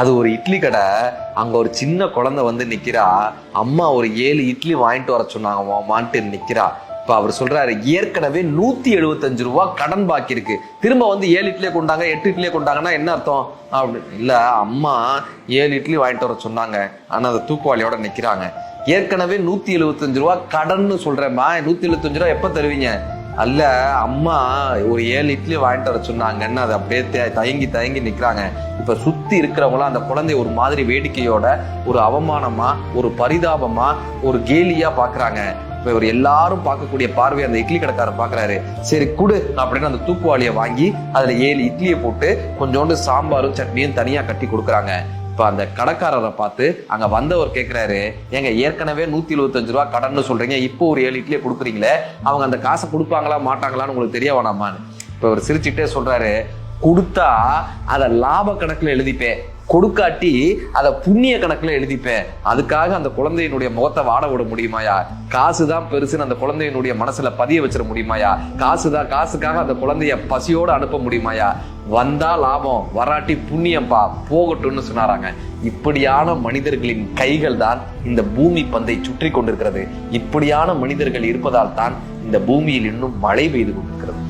அது ஒரு இட்லி கடை. அங்கே ஒரு சின்ன குழந்தை வந்து நிற்கிறா அம்மா ஒரு ஏழு இட்லி வாங்கிட்டு வர சொன்னாங்க மான்ட்டு நிற்கிறா இப்போ அவர் சொல்கிறாரு ஏற்கனவே நூற்றி எழுபத்தஞ்சு ரூபா கடன் பாக்கி இருக்கு. திரும்ப வந்து ஏழு இட்லியே கொண்டாங்க எட்டு இட்லியே கொண்டாங்கன்னா என்ன அர்த்தம்? அப்படி இல்லை அம்மா ஏழு இட்லி வாங்கிட்டு வர சொன்னாங்க. ஆனால் அந்த தூக்குவாளியோட நிற்கிறாங்க ஏற்கனவே நூற்றி எழுபத்தஞ்சு ரூபா கடன்னு சொல்கிறேம்மா நூற்றி எழுபத்தஞ்சு ரூபா எப்போ தருவீங்க? அல்ல அம்மா ஒரு ஏழு இட்லி வாங்கிட்டு வர சொன்னாங்கன்னு அதை அப்படியே தயங்கி தயங்கி நிற்கிறாங்க இப்போ சுற்றி இருக்கிறவங்களாம் அந்த குழந்தைய ஒரு மாதிரி வேடிக்கையோட ஒரு அவமானமா ஒரு பரிதாபமா ஒரு கேலியா பார்க்குறாங்க இப்போ இவர் எல்லாரும் பார்க்கக்கூடிய பார்வை அந்த இட்லி கடைக்காரர் பார்க்குறாரு சரி குடு அப்படின்னு அந்த தூக்குவாளியை வாங்கி அதில் ஏழு இட்லியை போட்டு கொஞ்சோண்டு சாம்பாரும் சட்னியும் தனியாக கட்டி கொடுக்குறாங்க. இப்போ அந்த கடைக்காரரை பார்த்து அங்கே வந்தவர் கேட்குறாரு ஏங்க ஏற்கனவே நூற்றி இருபத்தஞ்சு ரூபா கடன்னு சொல்கிறீங்க இப்போ ஒரு ஏழு இட்லியே கொடுக்குறீங்களே அவங்க அந்த காசை கொடுப்பாங்களா மாட்டாங்களான்னு உங்களுக்கு தெரிய வேணாமான்னு. இப்போ அவர் சிரிச்சுட்டே சொல்கிறாரு கொடுத்தா அதை லாப கணக்கில் எழுதிப்பேன். கொடுக்காட்டி அதை புண்ணிய கணக்கில் எழுதிப்பேன். அதுக்காக அந்த குழந்தையினுடைய முகத்தை வாட விட முடியுமாயா காசுதான் பெருசுன்னு அந்த குழந்தையினுடைய மனசுல பதிய வச்சிட முடியுமாயா காசுதான் காசுக்காக அந்த குழந்தைய பசியோடு அனுப்ப முடியுமாயா வந்தா லாபம் வராட்டி புண்ணியம்பா போகட்டும்னு சொன்னாராங்க. இப்படியான மனிதர்களின் கைகள் தான் இந்த பூமி பந்தை சுற்றி கொண்டிருக்கிறது. இப்படியான மனிதர்கள் இருப்பதால் தான் இந்த பூமியில் இன்னும் மழை பெய்து கொண்டிருக்கிறது.